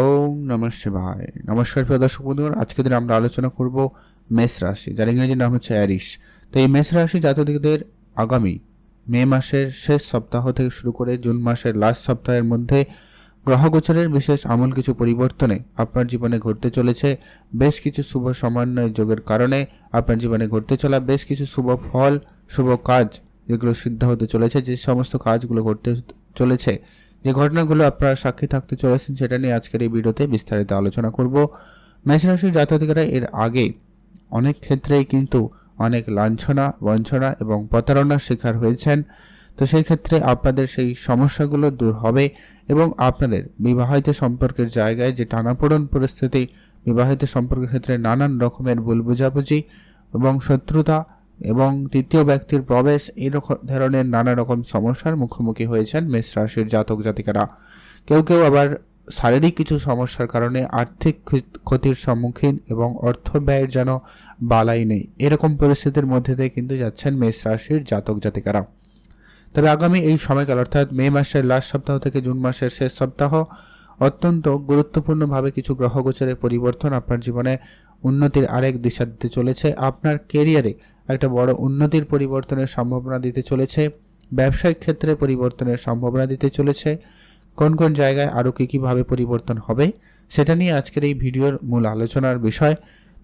ওম নমঃ শিবায়। নমস্কার প্রিয় দর্শক বন্ধুগণ, আজকে দিন আমরা আলোচনা করব মেষ রাশি, যার ইংরেজি নাম হচ্ছে অ্যারিস তো এই মেষ রাশি জাতকদের আগামী মে মাসের শেষ সপ্তাহ থেকে শুরু করে জুন মাসের লাস্ট সপ্তাহের মধ্যে গ্রহগোচরের বিশেষ আমূল কিছু পরিবর্তনে আপনার জীবনে ঘটতে চলেছে। বেশ কিছু শুভ সমন্বয় যোগের কারণে আপনার জীবনে ঘটতে চলা বেশ কিছু শুভ ফল, শুভ কাজ যেগুলো সিদ্ধ হতে চলেছে, যে সমস্ত কাজগুলো ঘটতে চলেছে। যে ঘটনাগুলো আপনারা সাক্ষী থাকতে চলেছেন সেটা নিয়ে আজকের এই ভিডিওতে বিস্তারিত আলোচনা করব। মেষ রাশির জাতকেরা এর আগে অনেক ক্ষেত্রেই কিন্তু অনেক লাঞ্ছনা, বঞ্চনা এবং প্রতারণার শিকার হয়েছেন। তো সেই ক্ষেত্রে আপনাদের সেই সমস্যাগুলো দূর হবে এবং আপনাদের বিবাহিত সম্পর্কের জায়গায় যে টানাপোড়ন পরিস্থিতি, বিবাহিত সম্পর্কের ক্ষেত্রে নানান রকমের ভুল বুঝাবুঝি এবং শত্রুতা এবং তৃতীয় ব্যক্তির প্রবেশ এই ধরনের নানা রকম সমস্যার মুখোমুখি হয়েছেন মেষ রাশির জাতক জাতিকারা। কেউ কেউ আবার শারীরিক কিছু সমস্যার কারণে আর্থিক ক্ষতির সম্মুখীন এবং অর্থ ব্যয়ের যেন বালাই নেই। এরকম পরিস্থিতির মধ্যে দিয়ে কিন্তু যাচ্ছেন মেষ রাশির জাতক জাতিকারা। তবে আগামী এই সময়কাল, অর্থাৎ মে মাসের লাস্ট সপ্তাহ থেকে জুন মাসের শেষ সপ্তাহ, অত্যন্ত গুরুত্বপূর্ণভাবে কিছু গ্রহগোচরের পরিবর্তন আপনার জীবনে উন্নতির আরেক দিশা দিতে চলেছে। আপনার কেরিয়ারে একটা বড় উন্নতির পরিবর্তনের সম্ভাবনা দিতে চলেছে। ব্যবসায়িক ক্ষেত্রে পরিবর্তনের সম্ভাবনা দিতে চলেছে। কোন কোন জায়গায় আরও কী কীভাবে পরিবর্তন হবে, সেটা নিয়ে আজকের এই ভিডিওর মূল আলোচনার বিষয়।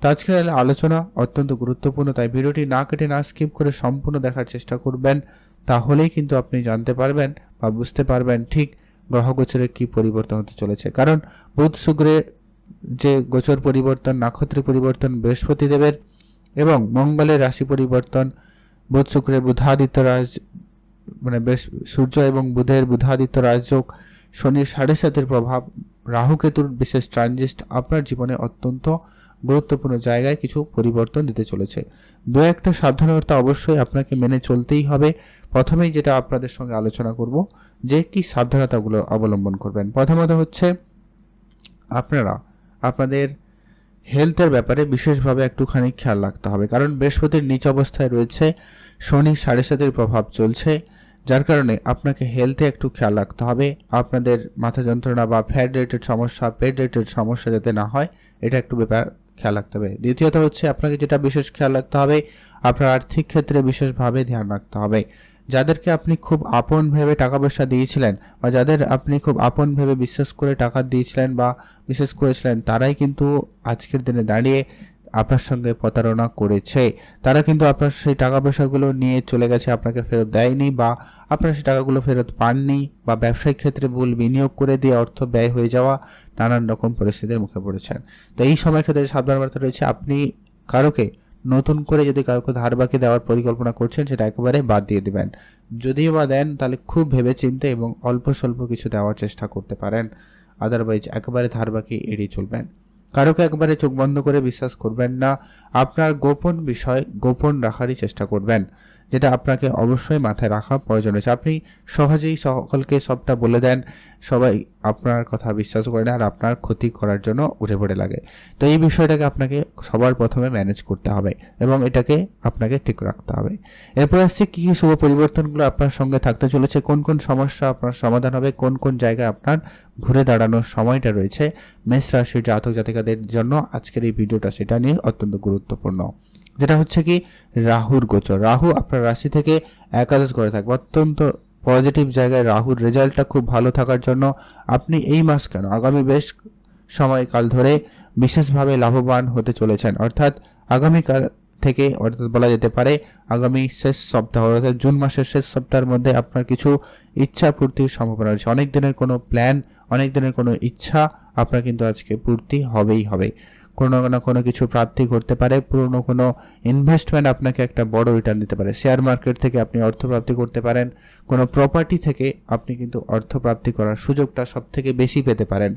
তো আজকের আলোচনা অত্যন্ত গুরুত্বপূর্ণ, তাই ভিডিওটি না কেটে না স্কিপ করে সম্পূর্ণ দেখার চেষ্টা করবেন। তাহলেই কিন্তু আপনি জানতে পারবেন বা বুঝতে পারবেন ঠিক গ্রহগোচরের কী পরিবর্তন হতে চলেছে। কারণ বুধ শুক্রের যে গোচর পরিবর্তন, নক্ষত্রের পরিবর্তন বৃহস্পতি দেবের এবং মঙ্গলের রাশি পরিবর্তন, বুধ শুক্রের বুধাদিত্য রাজ মানে বেশ সূর্য এবং বুধের বুধাদিত্য রাজযোগ, শনির সাড়ে সাতের প্রভাব রাহুকেতুর বিশেষ ট্রানজিস্ট আপনার জীবনে অত্যন্ত গুরুত্বপূর্ণ জায়গায় কিছু পরিবর্তন দিতে চলেছে। দু একটা সাবধানতা অবশ্যই আপনাকে মেনে চলতেই হবে। প্রথমেই যেটা আপনাদের সঙ্গে আলোচনা করব, যে কি সাবধানতাগুলো অবলম্বন করবেন। প্রথমত হচ্ছে, আপনারা, আপনাদের হেলথের ব্যাপারে বিশেষভাবে একটুখানি খেয়াল রাখতে হবে। কারণ বৃহস্পতির নিচ অবস্থায় রয়েছে, শনি সাড়ে সাতের প্রভাব চলছে, যার কারণে আপনাকে হেলথে একটু খেয়াল রাখতে হবে। আপনাদের মাথা যন্ত্রণা বা ফ্যাট রেটেড সমস্যা, পেট রেটেড সমস্যা যাতে না হয়, এটা একটু ব্যাপার খেয়াল রাখতে হবে। দ্বিতীয়ত হচ্ছে, আপনাকে যেটা বিশেষ খেয়াল রাখতে হবে, আপনার আর্থিক ক্ষেত্রে বিশেষভাবে ধ্যান রাখতে হবে। যাদেরকে আপনি খুব আপন ভেবে টাকা পয়সা দিয়েছিলেন বা যাদের আপনি খুব আপন ভেবে বিশ্বাস করে টাকা দিয়েছিলেন বা বিশ্বাস করেছিলেন, তারাই কিন্তু আজকের দিনে দাঁড়িয়ে আপনার সঙ্গে প্রতারণা করেছে। তারা কিন্তু আপনার সেই টাকা পয়সাগুলো নিয়ে চলে গেছে, আপনাকে ফেরত দেয়নি বা আপনার সেই টাকাগুলো ফেরত পাননি বা ব্যবসায়িক ক্ষেত্রে ভুল বিনিয়োগ করে দিয়ে অর্থ ব্যয় হয়ে যাওয়া নানান রকম পরিস্থিতির মুখে পড়েছেন। তো এই সময় ক্ষেত্রে সাবধান বার্তা রয়েছে, আপনি কারোকে নতুন করে যদি কাউকে ধার বাকি দেওয়ার পরিকল্পনা করছেন, সেটা একেবারে বাদ দিয়ে দেবেন। যদিও বা দেন, তাহলে খুব ভেবে চিনতে এবং অল্প স্বল্প কিছু দেওয়ার চেষ্টা করতে পারেন। আদারওয়াইজ একেবারে ধার বাকি এড়িয়ে চলবেন। কারোকে একবারে চোখ বন্ধ করে বিশ্বাস করবেন না। আপনার গোপন বিষয় গোপন রাখারই চেষ্টা করবেন। যেটা আপনাকে অবশ্যই মাথায় রাখা প্রয়োজন হয়েছে আপনি সহজেই সকলকে সবটা বলে দেন, সবাই আপনার কথা বিশ্বাস করে না আর আপনার ক্ষতি করার জন্য উঠে পড়ে লাগে। তো এই বিষয়টাকে আপনাকে সবার প্রথমে ম্যানেজ করতে হবে এবং এটাকে আপনাকে ঠিক রাখতে হবে। এরপর আসছে কী কী শুভ পরিবর্তনগুলো আপনার সঙ্গে থাকতে চলেছে, কোন কোন সমস্যা আপনার সমাধান হবে, কোন কোন জায়গায় আপনার ঘুরে দাঁড়ানোর সময়টা রয়েছে, মেষ রাশির জাতক জাতিকাদের জন্য আজকের এই ভিডিওটা সেটা নিয়ে অত্যন্ত গুরুত্বপূর্ণ। যেটা হচ্ছে কি রাহুর গোচর। রাহু আপনার রাশি থেকে একাদশ করে থাকবে। অত্যন্ত পজিটিভ জায়গায় রাহুর রেজাল্টটা খুব ভালো থাকার জন্য আপনি এই মাস কেন? আগামী বেশ সময়কাল ধরে বিশেষভাবে লাভবান হতে চলেছেন। অর্থাৎ আগামীকাল থেকে অর্থাৎ বলা যেতে পারে আগামী শেষ সপ্তাহ অর্থাৎ জুন মাসের শেষ সপ্তাহের মধ্যে আপনার কিছু ইচ্ছা পূর্তির সম্ভাবনা রয়েছে। অনেক দিনের কোনো প্ল্যান অনেক দিনের কোনো ইচ্ছা আপনার কিন্তু আজকে পূর্তি হবেই হবে। কোনো না কোনো কিছু প্রাপ্তি করতে পারে, পুরনো কোনো ইনভেস্টমেন্ট আপনাকে একটা বড় রিটার্ন দিতে পারে। শেয়ার মার্কেট থেকে আপনি অর্থ প্রাপ্তি করতে পারেন, কোনো প্রপার্টি থেকে আপনি কিন্তু অর্থ প্রাপ্তি করার সুযোগটা সব থেকে বেশি পেতে পারেন।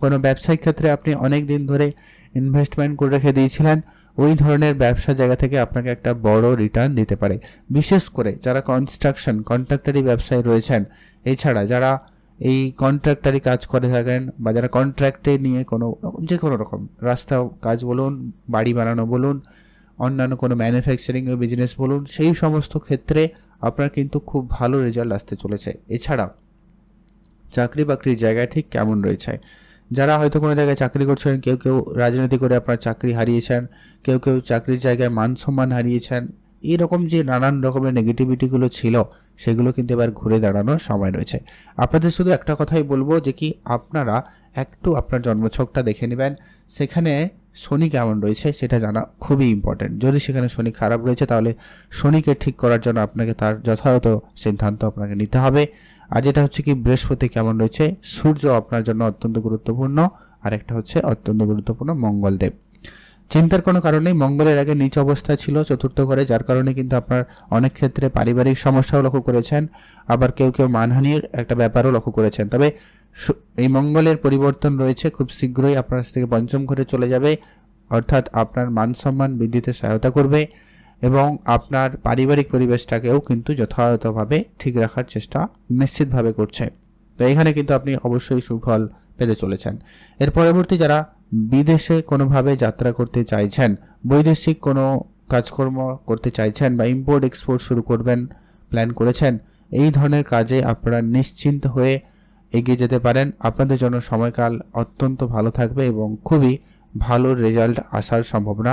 কোনো ব্যবসায়িক ক্ষেত্রে আপনি অনেক দিন ধরে ইনভেস্টমেন্ট করে রেখে দিয়েছিলেন, ওই ধরনের ব্যবসা জায়গা থেকে আপনাকে একটা বড় রিটার্ন দিতে পারে। বিশেষ করে যারা কনস্ট্রাকশন কন্ট্রাক্টারি ব্যবসায় রয়েছেন, এছাড়া যারা এই কন্ট্রাক্টারি কাজ করে থাকেন বা যারা কন্ট্রাক্টে নিয়ে কোনো যে কোনো রকম রাস্তা কাজ বলুন, বাড়ি বানানো বলুন, অন্যান্য কোনো ম্যানুফ্যাকচারিং বিজনেস বলুন, সেই সমস্ত ক্ষেত্রে আপনার কিন্তু খুব ভালো রেজাল্ট আসতে চলেছে। এছাড়া চাকরি বাকরির জায়গা ঠিক কেমন রয়েছে? যারা হয়তো কোনো জায়গায় চাকরি করছেন, কেউ কেউ রাজনীতি করে আপনার চাকরি হারিয়েছেন, কেউ কেউ চাকরির জায়গায় মান সম্মান হারিয়েছেন এইরকম যে নানান রকমের নেগেটিভিটিগুলো ছিল, সেগুলো কিন্তু এবার ঘুরে দাঁড়ানোর সময় রয়েছে। আপনাদের শুধু একটা কথাই বলব, যে কি আপনারা একটু আপনার জন্মছকটা দেখে নেবেন। সেখানে শনি কেমন রয়েছে সেটা জানা খুবই ইম্পর্টেন্ট যদি সেখানে শনি খারাপ রয়েছে, তাহলে শনিকে ঠিক করার জন্য আপনাকে তার যথাযথ সিদ্ধান্ত আপনাকে নিতে হবে। আর যেটা হচ্ছে কি, বৃহস্পতি কেমন রয়েছে? সূর্য আপনার জন্য অত্যন্ত গুরুত্বপূর্ণ। আর একটা হচ্ছে অত্যন্ত গুরুত্বপূর্ণ মঙ্গলদেব। চিন্তার কোনো কারণেই মঙ্গলের আগে নিচ অবস্থা ছিল চতুর্থ ঘরে, যার কারণে কিন্তু আপনার অনেক ক্ষেত্রে পারিবারিক সমস্যাও লক্ষ্য করেছেন। আবার কেউ কেউ মানহানির একটা ব্যাপারও লক্ষ্য করেছেন। তবে এই মঙ্গলের পরিবর্তন রয়েছে, খুব শীঘ্রই আপনার থেকে পঞ্চম ঘরে চলে যাবে। অর্থাৎ আপনার মান সম্মান বৃদ্ধিতে সহায়তা করবে এবং আপনার পারিবারিক পরিবেশটাকেও কিন্তু যথাযথভাবে ঠিক রাখার চেষ্টা নিশ্চিতভাবে করছে। তো এখানে কিন্তু আপনি অবশ্যই সুফল পেতে চলেছেন। এর পরবর্তী যারা বিদেশে কোনোভাবে যাত্রা করতে চাইছেন, বৈদেশিক কোনো কাজকর্ম করতে চাইছেন বা ইম্পোর্ট এক্সপোর্ট শুরু করবেন প্ল্যান করেছেন, এই ধরনের কাজে আপনারা নিশ্চিন্ত হয়ে এগিয়ে যেতে পারেন। আপনাদের জন্য সময়কাল অত্যন্ত ভালো থাকবে এবং খুবই ভালো রেজাল্ট আসার সম্ভাবনা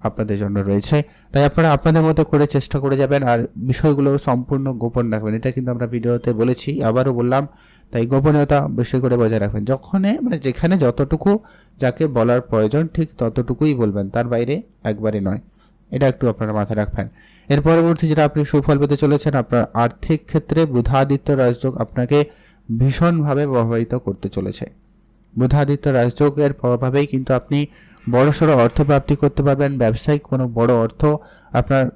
আপনাদের জন্য রয়েছে। তাই আপনারা আপনাদের মতো করে চেষ্টা করে যাবেন আর বিষয়গুলো সম্পূর্ণ গোপন রাখবেন। এটা কিন্তু আমরা ভিডিওতে বলেছি, আবারও বললাম তাই গোপনীয়তা বেশি করে বজায় রাখবেন। যখনে মানে যেখানে যতটুকু যাকে বলার প্রয়োজন ঠিক ততটুকুই বলবেন, তার বাইরে একবারে নয়। এটা একটু আপনারা মাথায় রাখবেন। এর পরবর্তী যেটা আপনি সুফল পেতে চলেছেন, আপনার আর্থিক ক্ষেত্রে বুধাদিত্য রাজযোগ আপনাকে ভীষণভাবে প্রভাবিত করতে চলেছে। বুধাদিত্য রাজযোগের প্রভাবেই কিন্তু আপনি বড়সড় অর্থ প্রাপ্তি করতে পারবেন। ব্যবসায়িক কোনো বড় অর্থ আপনার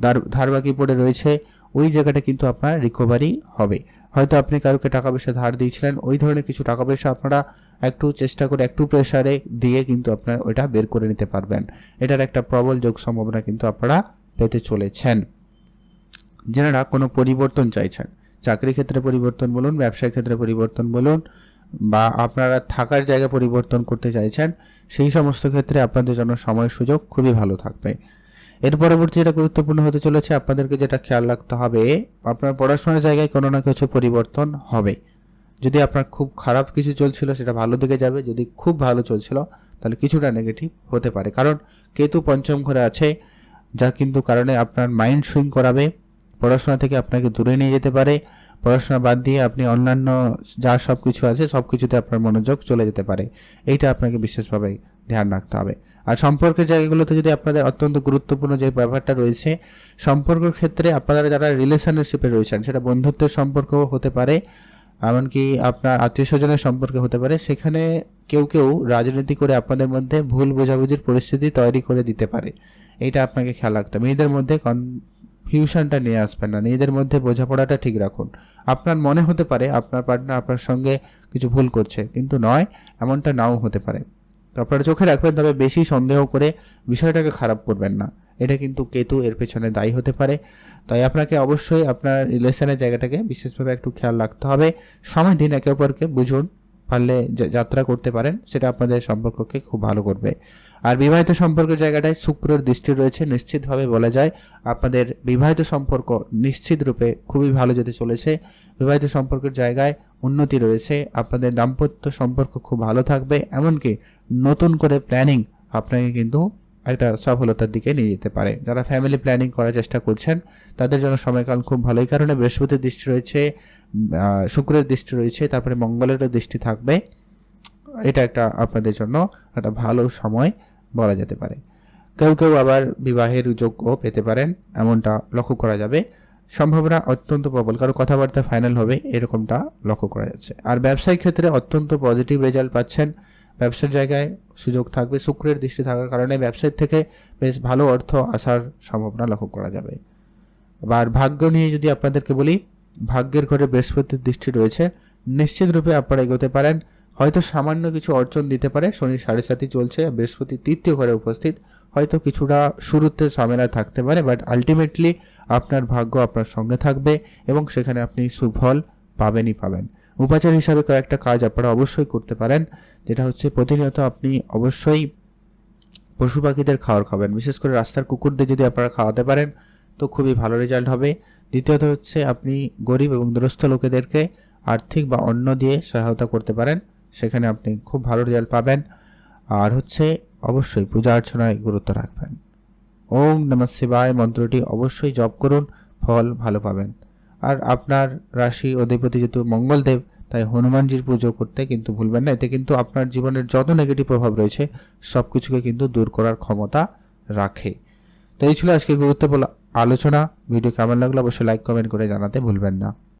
ধার- ধারবাকি পড়ে রয়েছে। ওই জায়গাটা কিন্তু আপনার রিকভারি হবে। হয়তো আপনি কারোকে টাকা পয়সা ধার দিয়েছিলেন, ওই ধরনের কিছু টাকা পয়সা আপনারা একটু চেষ্টা করে, একটু প্রেশারে দিয়ে কিন্তু আপনার ওইটা বের করে নিতে পারবেন। এটার একটা প্রবল যোগ সম্ভাবনা কিন্তু আপনারা পেতে চলেছেন। যারা কোনো পরিবর্তন চাইছেন চাকরি ক্ষেত্রে পরিবর্তন বলুন, ব্যবসার ক্ষেত্রে পরিবর্তন বলুন, বা আপনারা থাকার জায়গা পরিবর্তন করতে চাইছেন, সেই সমস্ত ক্ষেত্রে আপনাদের জন্য সময় সুযোগ খুবই ভালো থাকবে। পরবর্তী যেটা গুরুত্বপূর্ণ হতে চলেছে, আপনাদেরকে যেটা খেয়াল রাখতে হবে, আপনার পড়াশোনার জায়গায় কোনো না কিছু পরিবর্তন হবে। যদি আপনার খুব খারাপ কিছু চলছিল, সেটা ভালো দিকে যাবে, যদি খুব ভালো চলছিল, তাহলে কিছুটা নেগেটিভ হতে পারে। কারণ কেতু পঞ্চম ঘরে আছে, যা কিন্তু কারণে আপনার মাইন্ড সুইং করাবে, পড়াশোনা থেকে আপনাকে দূরে নিয়ে যেতে পারে, পড়াশোনা বাদ দিয়ে আপনি অন্যান্য যা সব কিছু আছে সব কিছুতে আপনার মনোযোগ চলে যেতে পারে। এইটা আপনাকে বিশেষভাবে ধ্যান রাখতে হবে। আর সম্পর্কের জায়গাগুলোতে যদি আপনাদের অত্যন্ত গুরুত্বপূর্ণ যে ব্যাপারটা রয়েছে, সম্পর্কের ক্ষেত্রে আপনারা যারা রিলেশনশিপে রয়েছেন, সেটা বন্ধুত্বের সম্পর্কও হতে পারে, এমনকি আপনার আত্মীয় স্বজনের সম্পর্কে হতে পারে, সেখানে কেউ কেউ রাজনীতি করে আপনাদের মধ্যে ভুল বোঝাবুঝির পরিস্থিতি তৈরি করে দিতে পারে। এইটা আপনাকে খেয়াল রাখতে হবে। নিজেদের মধ্যে কনফিউশনটা নিয়ে আসবেন না। নিজেদের মধ্যে বোঝাপড়াটা ঠিক রাখুন। আপনার মনে হতে পারে আপনার পার্টনার আপনার সঙ্গে কিছু ভুল করছে, কিন্তু নয়, এমনটা নাও হতে পারে। আপনারা চোখে রাখবেন, তবে বেশি সন্দেহ করে বিষয়টাকে খারাপ করবেন না। এটা কিন্তু কেতু এর পেছনে দায়ী হতে পারে। তাই আপনাকে অবশ্যই আপনার রিলেশনের জায়গাটাকে বিশেষভাবে একটু খেয়াল রাখতে হবে। সময় দিন একে অপরকে, বুঝুন। পারলে যাত্রা করতে পারেন, সেটা আপনাদের সম্পর্ককে খুব ভালো করবে। আর বিবাহিত সম্পর্কের জায়গাটায় শুক্রের দৃষ্টি রয়েছে, নিশ্চিতভাবে বলা যায় আপনাদের বিবাহিত সম্পর্ক নিশ্চিত রূপে খুবই ভালো যেতে চলেছে। বিবাহিত সম্পর্কের জায়গায় উন্নতি রয়েছে, আপনাদের দাম্পত্য সম্পর্ক খুব ভালো থাকবে, এমনকি নতুন করে প্ল্যানিং আপনাকে কিন্তু একটা সফলতার দিকে নিয়ে যেতে পারে। যারা ফ্যামিলি প্ল্যানিং করার চেষ্টা করছেন, তাদের জন্য সময়কাল খুব ভালোই। কারণে বৃহস্পতির দৃষ্টি রয়েছে শুক্রের দৃষ্টি রয়েছে, তারপরে মঙ্গলেরও দৃষ্টি থাকবে। এটা একটা আপনাদের জন্য একটা ভালো সময় বলা যেতে পারে। কেউ কেউ আবার বিবাহের যোগ্য পেতে পারেন, এমনটা লক্ষ্য করা যাবে। সম্ভাবনা অত্যন্ত প্রবল কারও কথাবার্তা ফাইনাল হবে, এরকমটা লক্ষ্য করা যাচ্ছে। আর ব্যবসায়িক ক্ষেত্রে অত্যন্ত পজিটিভ রেজাল্ট পাচ্ছেন ব্যবসার জায়গায় সুযোগ থাকবে, শুক্রের দৃষ্টি থাকার কারণে ব্যবসার থেকে বেশ ভালো অর্থ আসার সম্ভাবনা লক্ষ্য করা যাবে। আবার ভাগ্য নিয়ে যদি আপনাদেরকে বলি, ভাগ্যের ঘরে বৃহস্পতির দৃষ্টি রয়েছে, নিশ্চিত রূপে আপনারা এগোতে পারেন। হয়তো সামান্য কিছু অর্জন দিতে পারে, শনি সাড়ে সাতই চলছে, বৃহস্পতি তৃতীয় ঘরে উপস্থিত। হয়তো কিছুটা শুরুতে ঝামেলা থাকতে পারে বাট আলটিমেটলি আপনার ভাগ্য আপনার সঙ্গে থাকবে এবং সেখানে আপনি সুফল পাবেনই পাবেন। উপাচার হিসাবে কয়েকটা কাজ আপনারা অবশ্যই করতে পারেন। যেটা হচ্ছে প্রতিনিয়ত আপনি অবশ্যই পশু পাখিদের খাবার খাবেন। বিশেষ করে রাস্তার কুকুরদের যদি আপনারা খাওয়াতে পারেন, তো খুবই ভালো রেজাল্ট হবে। দ্বিতীয়ত হচ্ছে আপনি গরিব এবং দুরস্থ লোকেদেরকে আর্থিক বা অন্য দিয়ে সহায়তা করতে পারেন। সেখানে আপনি খুব ভালো রেজাল্ট পাবেন। আর হচ্ছে অবশ্যই পূজা অর্চনায় গুরুত্ব রাখবেন। ওম নমঃ শিবায়। মন্ত্রটি অবশ্যই জপ করুন, ফল ভালো পাবেন। আর আপনার রাশি অধিপতি যেহেতু মঙ্গলদেব তাই হনুমানজির পুজো করতে কিন্তু ভুলবেন না। এতে কিন্তু আপনার জীবনের যত নেগেটিভ প্রভাব রয়েছে সব কিছুকে কিন্তু দূর করার ক্ষমতা রাখে। তো এই ছিল আজকে গুরুত্বপূর্ণ আলোচনা। ভিডিও কেমন লাগল অবশ্যই লাইক কমেন্ট করে জানাতে ভুলবেন না।